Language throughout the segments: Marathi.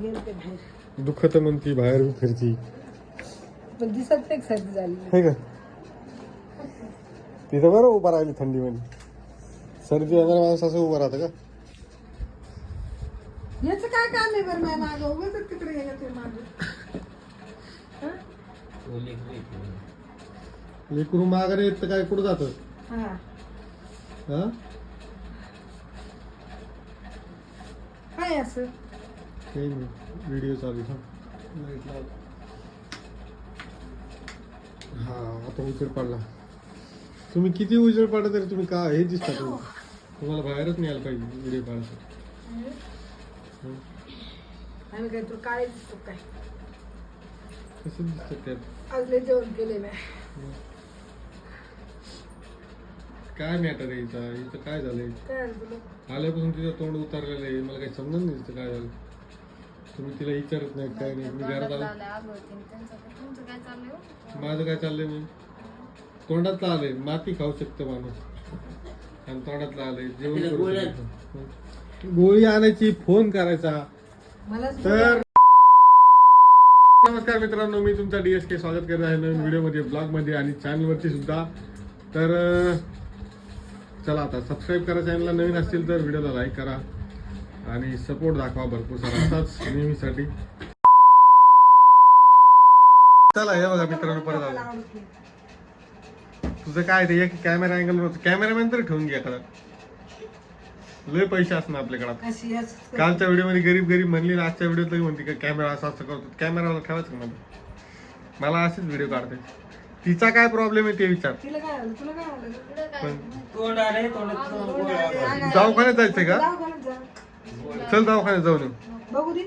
गेले ते बाहेर दुःख तर म्हणती बाहेर बी फिरती पण दिसत नाही सर्दी झाली. हे का? तिथं बरं उभा राहिली थंडीमध्ये. सर्दी वगैरे माणूस असं उभं राहतं का? याचं काय काम आहे बरं माझ्या मागं? उगाच तिकडे गेलं ते मागं? लेकरू माघारी येत तर काय कुठं जातं? हा. हा? काय असं? काही नाही. व्हिडिओ चालू आहे. लाइट लाव. हा आता उजेड पडला. तुम्ही किती उजेड पडला तरी तुम्ही का हे दिसता तुम्ही? तुम्हाला बाहेरच नाही यायला पाहिजे व्हिडिओ आम्ही काय तू काय दिसतो काय? कसं दिसतं त्यात? आज लय जेवण केले नाही काय मॅटर आहे हिचा हिचं काय झालंय? काय तुला? आल्यापासून तिचं तोंड उतारलेलं आहे. मला काही समजत नाही तिचं काय झालं. तुम्ही तिला विचारत नाही काय नाही. मी घरात आलो. माझं काय चाललंय मी तोंडातलं आलंय. माती खाऊ शकतो माणूस. आणि तोंडातलं आलंय. जेवण करू शकतो. गोळी आणायची फोन करायचा. तर नमस्कार मित्रांनो मी तुमचा डीएस के स्वागत करत आहे नवीन व्हिडिओमध्ये ब्लॉगमध्ये आणि चॅनलवरती सुद्धा. तर अं, चला आता सबस्क्राईब करा चॅनलला नवीन असतील तर व्हिडिओला लाईक करा. आणि सपोर्ट दाखवा भरपूर सारा. असाच नेहमीसाठी चला हे बघा मित्रांनो परत आलो. तुझं काय ते एक कॅमेरा अँगल कॅमेरामॅन तरी ठेवून घ्या एखादा लय पैसे असणार आपल्याकडे. कालच्या व्हिडिओमध्ये गरीब गरीब म्हणली ना आजच्या व्हिडिओ तरी म्हणते का कॅमेरा असं असं करतो. कॅमेराला ठेवायचं का मध्ये मला असेच व्हिडिओ काढते. तिचा काय प्रॉब्लेम आहे ते विचार. दवाखान्यात जायचंय का. चल दवाखान्यात जाऊन येऊ बघू दे.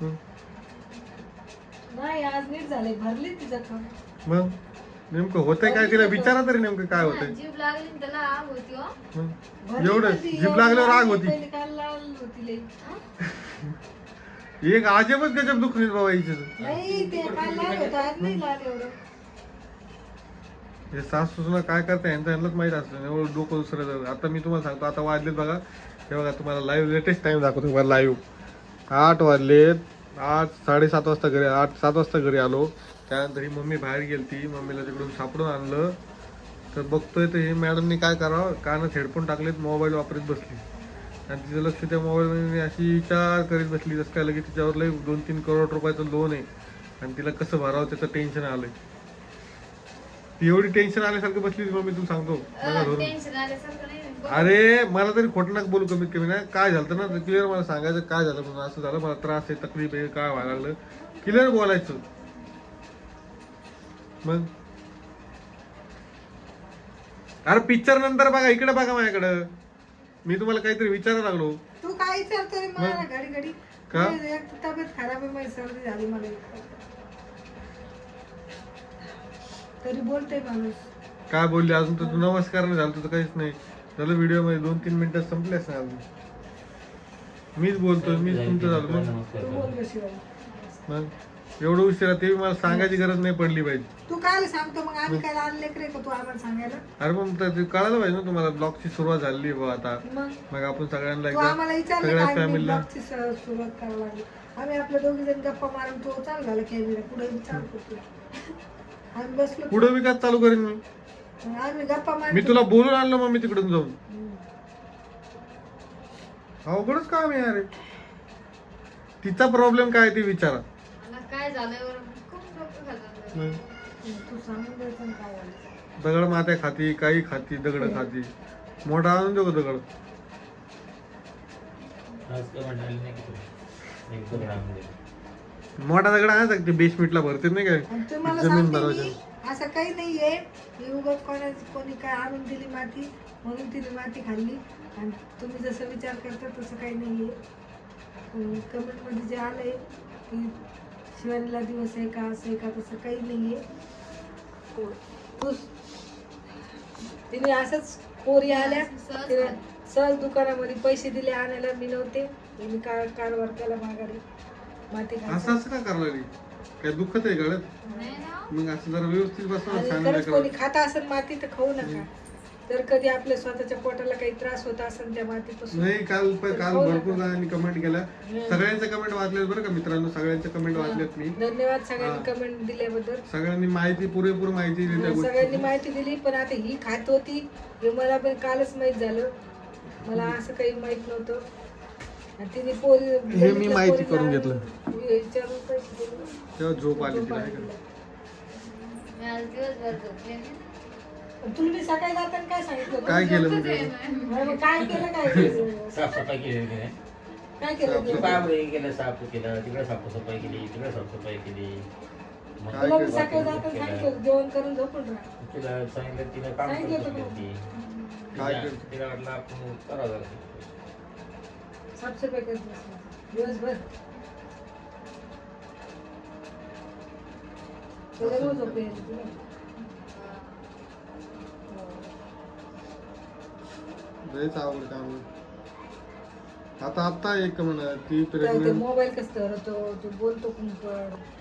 हं. नाही आज नीट झाले. भरली ती जखम. मग? नेमकं होतंय काय तिला? विचारा तरी नेमकं काय होतंय. जीव लागली न त्याला आग होती हो. मग भरली एवढं जीभ एवढी लागल्यावर आग लागली, होती. पहिली काल लाल होती लई. एक अजबच गजब बाबा हिचं नाही ते काल लाल होतं? आज नाही लाल एवढं. हे सास सुसला काय करता यांचं यांनाच माहीत असतं. एवढं डोकं दुसरं जातं. आता मी तुम्हाला सांगतो. आता वाजलेत बघा. हे बघा तुम्हाला लाईव्ह लेटेस्ट टाइम दाखवतो तुम्हाला लाईव्ह आठ वाजलेत आठ साडेसात वाजता घरी आठ सात वाजता घरी आलो. त्यानंतर ही मम्मी बाहेर गेलती. मम्मीला तिकडून सापडून आणलं. तर बघतोय तर हे मॅडमनी काय करावं? कानात हेडफोन टाकलेत मोबाईल वापरत बसली. आणि तिचं लक्ष त्या मोबाईलमध्ये अशी विचार करीत बसली जसं काय लगेच तिच्यावर लई दोन तीन करोड रुपयाचं लोन आहे. आणि तिला कसं भरावं त्याचं टेन्शन आलंय. ती एवढी टेन्शन आल्यासारखं बसली मम्मी तुला सांगतो. धरून. अरे मला तरी खोटं नका बोलू कमीत कमी ना काय झालं ना? क्लिअर मला सांगायचं काय झालं म्हणून असं झालं मला त्रास आहे तकलीफ आहे काय व्हायला लागलं? क्लिअर बोलायचं. मग? अरे पिक्चर नंतर बघा इकडे बघा माझ्याकडं. मी तुम्हाला काहीतरी विचारायला लागलो. तू काय विचारतो रे मला घडी घडी का? तब्येत खराब आहे माझी सर्दी झाली मला. तरी बोलते माणूस. काय बोलली अजून? तर तू नमस्कार नाही झालं तुझं काहीच नाही. झालं व्हिडिओमध्ये दोन तीन मिनिटात संपलेच नाही अजून. मीच बोलतोय मीच तुमचं झालं. मग. मग एवढं उशिरा ते मला सांगायची गरज नाही पडली पाहिजे. तू काय सांगतो मग आम्ही काय लहान लेकरे का तू आम्हाला सांगायला? अरे मग तर ते कळायला पाहिजे ना तुम्हाला ब्लॉगची सुरुवात झाली बा आता. मग? मग आपण सगळ्यांना तू एकदा आम्हाला विचारलं सगळ्या काय फॅमिलीला ब्लॉगची स- सुरुवात करायला लागली? आम्ही आपल्या दोघी जण गप्पा मारून तो चालू झाला कॅमेरा पुढे विचार करतो आम्ही बसलो पुढं विकास चालू करेन मी. मग आम्ही गप्पा मी तुला बोलून आणलं मग मी तिकडून जाऊन. अवघडच काम आहे अरे तिचा प्रॉब्लेम काय आहे ते विचारा. मला काय झालं खूप डोकं खातं मग तू सांगून द्यायचं ना काय झालं दगड मात्या खाती काही खाती दगड खाती. मोठा आणून देऊ का दगड? आज काय म्हणाले नाही की तू? एक दगड आणून दे. मोठा दगड आहे ते बेसमेंटला भरते नाही आणि काय तुम्हाला जमीन सांगते असं काही नाही आहे की उगाच कोणाच कोणी काय आणून दिली माती म्हणून तिने माती खाल्ली. आणि तुम्ही जसं विचार करता तसं काही नाही आहे कमेंटमध्ये जे आलं आहे की शिवानीला दिवस आहे का असं आहे का तसं काही नाही आहे तू तिने असंच पोरी आल्या. सहज तिने सहज दुकानामध्ये पैसे दिले आणायला. मी नव्हते. मी कार कारभार केला माघारी. माती असंच का करायला काय दुःखत आहे गळत नाही ना. मग असं जरा व्यवस्थित बसवा आणि सांगलं खरंच कोणी खाता असेल माती तर खाऊ नका. तर कधी आपल्या स्वतःच्या पोटाला काही त्रास होत असेल त्या मातीपासून नाही काल प- काल भरपूर. जणांनी कमेंट केल्या सगळ्यांच्या कमेंट वाचल्यात बरं का मित्रांनो सगळ्यांच्या कमेंट वाचल्यात मी. धन्यवाद सगळ्यांनी. कमेंट दिल्याबद्दल. सगळ्यांनी माहिती पुरेपूर माहिती दिली त्या सगळ्यांनी गोष्टी माहिती दिली पण आता ही खात होती हे मला पण कालच माहीत झालं. मला असं काही माहीत नव्हतं. तिने पोरी हे मी माहिती करून घेतलं. विचारून पैसे दिले. तेव्हा झोप आली तिला आली आहे का? तिला. मी आज दिवसभर झोपले नाही. तुला मी सकाळी जाताना काय सांगितलं होतं? काय केलं. अरे मग काय केलं काय केलं? साफसफाई केली होती नाही काय केलं साफ- ते? केलं साफ केलं तिकडे साफसफाई केली तिकडे साफसफाई केली मग काय तुला मी केलं? सकाळी जाताना सांगितलं होतं, जेवण करून झोपून राहा तिला सांगितलं तिला काम सांगितलं करत. काय तिला- केलं? तिला वाटलं आपण करावं जरा. साफसफाई करत बसला. दिवसभर. तुला रोज झोप यायची तुला. लयच आवड काम आता आता एक म्हणा ती काय ते प्रेग्नेंट मोबाईल कसं धरतो तू बोलतो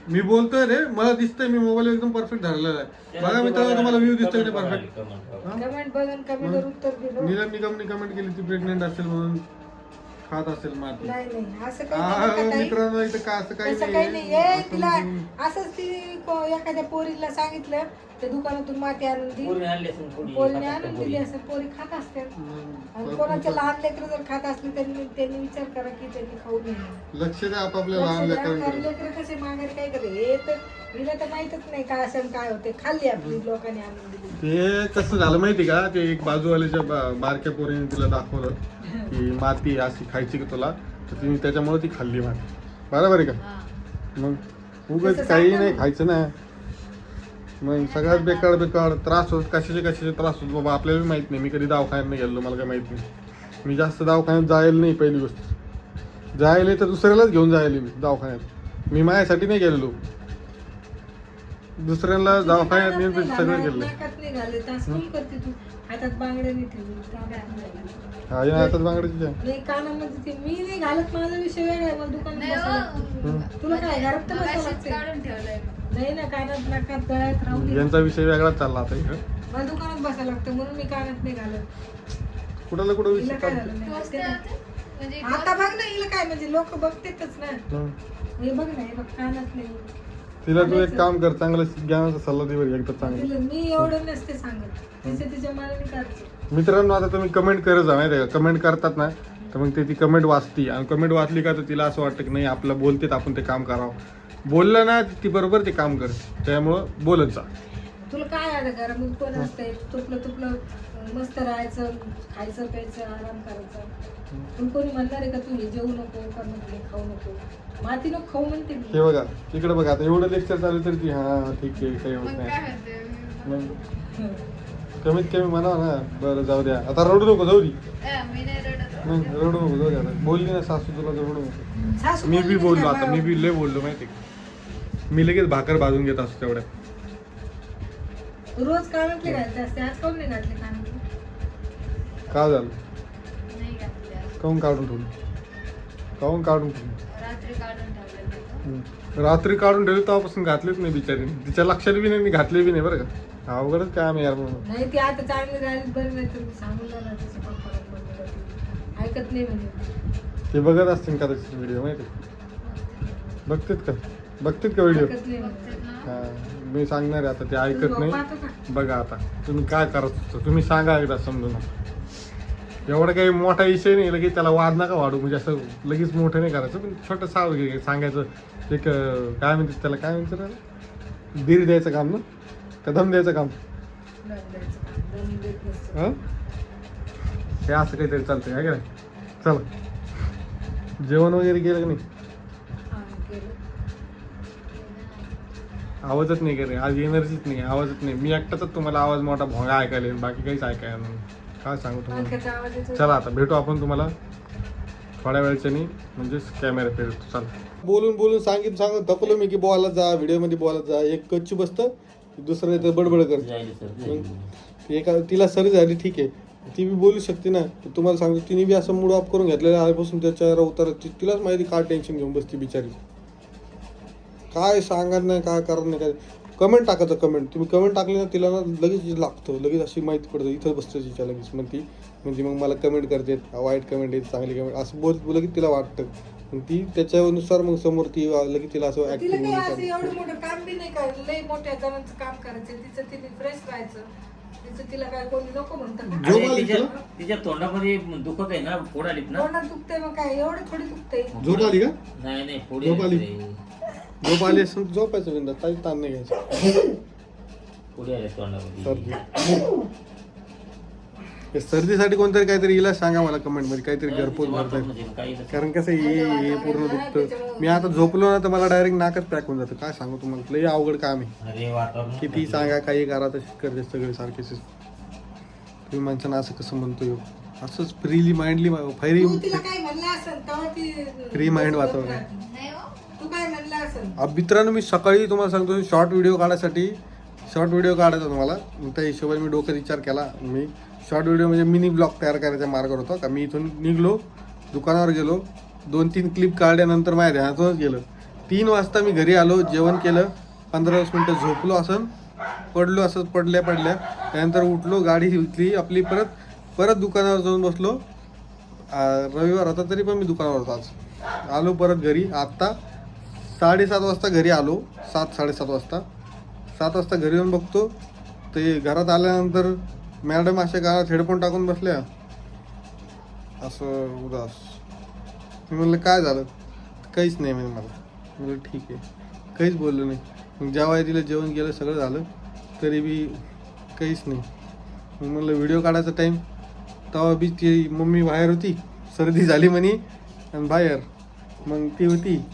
मी बोलतोय रे मला दिसतंय मी मोबाईल एकदम परफेक्ट धरलेला आहे. बघा मित्रांनो तुम्हाला व्ह्यू दिसतोय परफेक्ट कमेंट बघा. कमेंट बघून कमेंटवर उत्तर दिलं. नीलम निगमने कमेंट केली ती प्रेग्नेंट असेल म्हणून. खात असेल माती. नाही नाही असं काही नाही बरं का ताई. मित्रांनो इथं का असं काही नाही ए तिला असंच ती को- एखाद्या पोरीला सांगितलं त्या दुकानातून माती आणून आणली असेल पोरी, पोरीने खातात आणून पोरी. दिली असं पोरी खात असतात आणि हम्म. कोणाचे लहान लेकरं जर खात असले त्यांनी त्यांनी विचार करा की त्यांनी खाऊ नये. लक्ष द्या आपापल्या लहान लेकरांकडे. लेकरं कसे माघारी काय करते? हे तर हिला तर माहितच नाही काय असं काय होते. खाल्ली आपली लोकांनी आणून दिली. ते कसं झालं माहिती का? ते एक बाजूवालीच्या बा- बारक्या पोरीने तिला दाखवलं की माती अशी खायची का तुला? तर तिने त्याच्यामुळे ती खाल्ली माती. बरोबर आहे का. मग उगाच तसं काही नाही ना. खायचं ना. मग सगळ्यात बेकार बेकार त्रास होत कशाचे कशाचे त्रास होत बाबा आपल्याला बी माहीत नाही. मी कधी दवाखान्यात नाही गेलो मला काय माहीत नाही. मी जास्त दवाखान्यात जायला नाही पहिली गोष्ट. जायला तर दुसऱ्यालाच घेऊन जायला मी दवाखान्यात. मी माझ्यासाठी नाही गेलेलो. दुसऱ्याला दवाखान्यात नेऊन कानात सगळं नाही केलं नाकात नाही घालत. असं करते तू? हातात बांगड्या नाही ठेवली. हा या हातात बांगड्याची आहे. नाही कानामध्ये ते मी नाही घालत माझा विषय वेगळा आहे मला नाही लागतं. हो. तुला काय घरात तर बसावं मगाशीच लागते काढून ठेवलंय नाही ना कानात नाकात गळ्यात राहू दे. यांचा विषय वेगळाच चालला आता इकडं. मला दुकानात बसावं लागतं म्हणून मी कानात नाही घालत. कुठला कुठं हिला विषय काय झालं. म्हणजे आता बघ ना हिला काय म्हणजे लोक बघतेच ना. हं. हे बघ ना हे बघ कानात नाही. तिला तू एक काम कर चांगलं ज्ञानाचा सल्ला दे बरं एकदा चांगला. मी एवढं नसते सांगत. तिच्या मनाने मित्रांनो आता तुम्ही कमेंट करत जा माहिती कमेंट करतात ना तर मग ते ती कमेंट वाचती. आणि कमेंट वाचली का तर तिला असं वाटतं की नाही आपलं बोलतेत आपण ते काम करावं. बोललं ना ती बरोबर ते काम करते. त्यामुळं बोलत जा. तुला काय आलं घरामध्ये कोण असतंय? तुपलं तुपलं मस्त राहायचं खायचं प्यायचं आराम करायचा. पण कोणी म्हणणार आहे का तू हे जेवू नको का नको हे खाऊ नको? माती नको खाऊ म्हणते हे मी बघा इकडे बघा आता एवढं लेक्चर चालू तर ती हा ठीक आहे काही होत मग काय नाही म्हणते? मग हं. कमीत कमी म्हणा ना बरं जाऊ द्या. आता रडू नको जाऊ दे. ए, मी नाही रडत. नाही रडू नको जाऊ द्या आता. बोलली ना सासू तुला तर रडू नको. सासू मी बी बोललो का आता मी बी लय बोललो माहिती आहे मी लगेच भाकर भाजून घेत असतो तेवढ्या रोज कानातले घालते असते आज काऊन नाही घातले कानातले का झालं? नाही घातले आज. काऊन काढून ठेवलं? काऊन काढून ठेवलं? रात्री काढून ठेवलेलं होतं. हम्म. रात्री काढून ठेवले तेव्हापासून घातलेच नाही बिचारीने. तिच्या लक्षात बी नाही मी घातले बी नाही बरं का. अवघडच काम आहे यार म्हणून. नाही ती आता चांगली राहिली बरं नाही तर सांगून जाणार तिच्या पप्पाला फोन करून. ऐकत नाही म्हणजे ते बघत असतील कदाचित व्हिडिओ माहिती आहे? बघतेत का? बघतेत का व्हिडिओ ऐकत नाही म्हणजे. हा मी सांगणार आहे आता ते ऐकत नाही. बघा आता तुम्ही काय करत होतं? तुम्ही सांगा एकदा समजून. एवढा काही मोठा विषय नाही लगेच त्याला वाद नका वाढू. म्हणजे असं लगेच मोठं नाही करायचं पण छोटं साव सांगायचं. एक अं, काय म्हणतात त्याला काय म्हणतात त्याला? धीर द्यायचं काम ना? का दम द्यायचं काम? हं? हे असं काहीतरी चालतं आहे का चला. जेवण वगैरे केलं का नाही हा, केलं. आवाजच नाही करे आज एनर्जीच नाही आवाजच नाही. मी एकटाच तुम्हाला आवाज मोठा भोंगा ऐकायला येईल बाकी काहीच ऐकायला नाही. काय सांगू तुम्हाला. चला आता भेटू आपण तुम्हाला थोड्या वेळच्यानी म्हणजेच कॅमेरा फिरतो चला. बोलून बोलून सांगितलं सांगून थकलो मी की बोलायला जा व्हिडिओमध्ये बोलायला जा. एक कच्ची बसतं दुसरं इथं बडबड करतं. एका तिला सरी झाली ठीक आहे. ती बी बोलू शकते ना. तुम्हाला सांगतो तिने बी असं मूड ऑफ करून घेतलेलं आल्यापासून त्याच्यावर उतर ति- तिलाच माहिती काय टेन्शन घेऊन बसती बिचारी काय सांगत नाही काय करत नाही काय कमेंट टाकायचं कमेंट तुम्ही कमेंट टाकली ना तिला ना लगेच लागतं. लगेच अशी माहिती पडतं. इथं बसतं तिच्या लगेच मग ती म्हणजे मग मला कमेंट करते. वाईट कमेंट येते चांगली कमेंट असं बोल लगेच तिला वाटतं. मग ती त्याच्यानुसार मग समोर ती लगेच तिला असं तिला ऍक्टिव्ह काही असं एवढं मोठं काम बी नाही करायचं. लई मोठ्या जणांचं काम करायचं. तिचं तिने फ्रेश राहायचं. तिचं तिला काय कोणी नको म्हणतं का? झोप अरे आली तिच्या तुला? तिच्या तोंडामध्ये दुखत आहे ना फोड आलीत ना? तोंडात दुखतंय मग काय? एवढं थोडी दुखतंय. झोप आली का? नाही नाही फोड झोप आली? आली झोप आली असेल तर झोपायचं बिंदा काही ताण नाही घ्यायचं. पुढे आले तोंडामध्ये. सर्दी. हे सर्दीसाठी कोणतरी काहीतरी इलाज सांगा मला कमेंटमध्ये काहीतरी घरपोच भरता येईल. काही. कारण कसं हे हे पूर्ण दुखतं. मी आता झोपलो ना तर मला डायरेक्ट नाकच पॅक होऊन जातं. काय सांगू तुम्हाला? लई अवघड काम आहे. अरे वातावरण किती सांगा काही करा तशी करते सगळे सारखेच तुम्ही माणसांना असं कसं म्हणतो ह्यो? असंच फ्रीली माइंडली फ्री तू तिला काय म्हणलं असेल तेव्हा ती Free mind वातावरण. तू काय असेल? मित्रांनो मी सकाळी तुम्हाला सांगतो शॉर्ट व्हिडिओ काढायसाठी शॉर्ट व्हिडिओ काढायचा तुम्हाला. मग त्या हिशोबाने मी डोक्यात विचार केला. मी शॉर्ट व्हिडिओ म्हणजे मिनी ब्लॉग तयार करायचा मार्गावर होता. का मी इथून निघलो दुकानावर गेलो. दोन तीन क्लिप काढल्यानंतर माझ्या ध्यानातूनच गेलं. तीन वाजता मी घरी आलो जेवण केलं पंधरा वीस मिनटं झोपलो असं. पडलो असं पडल्या पडल्या. त्यानंतर उठलो गाडी घेतली आपली परत परत दुकानावर जाऊन बसलो. आ, रविवार होता तरी पण मी दुकानावर होतो आज. आलो परत घरी. आत्ता साडेसात वाजता घरी आलो. सात साडेसात वाजता. सात वाजता घरी येऊन बघतो. ते घरात आल्यानंतर मॅडम अशा गाळात हेडफोन टाकून बसल्या. असं उदास. मी म्हणलं काय झालं? काहीच नाही म्हणे मला. म्हणलं ठीक आहे. काहीच बोललो नाही. मग जेव्हा तिला जेवण केलं सगळं झालं तरी बी काहीच नाही. मग म्हणलं व्हिडिओ काढायचा टाईम तेव्हा बी ती मम्मी बाहेर होती. सर्दी झाली म्हणे. आणि बाहेर. मग ती होती.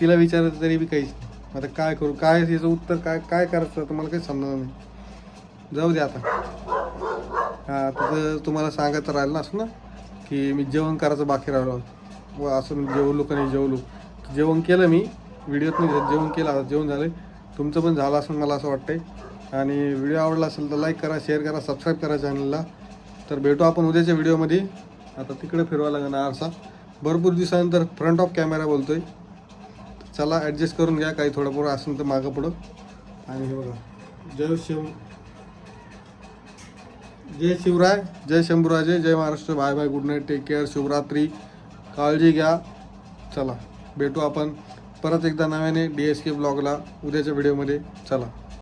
तिला विचारायचं तरी बी काहीच. आता काय करू? काय याचं उत्तर काय काय करायचं? तुम्हाला काही समजणार नाही. जाऊ दे आता. हा तसं तुम्हाला सांगायचं राहिलं ना असं ना की मी जेवण करायचं बाकी राहिलो व असं मी जेवलो का नाही जेवलो. जेवण केलं मी व्हिडिओत नाही जेवण केलं आता जेवण झालं तुमचं पण झालं असं मला असं वाटतंय. आणि व्हिडिओ आवडला असेल तर लाईक करा शेअर करा सबस्क्राईब करा चॅनलला तर भेटू आपण उद्याच्या व्हिडिओमध्ये आता तिकडे फिरवा लागणार आरसा. भरपूर दिवसानंतर फ्रंट ऑफ कॅमेरा बोलतोय. चला ॲडजस्ट करून घ्या काही थोडंफार असेल तर मागं पुढं. आणि हे बघा. जय शिव. जय शिवराय जय शंभूराजे जय Maharashtra. Bye bye good night take care Shivratri काळजी घ्या. चला भेटू आपण परत एकदा नव्याने डी एस के ब्लॉगला उद्याच्या व्हिडिओमध्ये चला.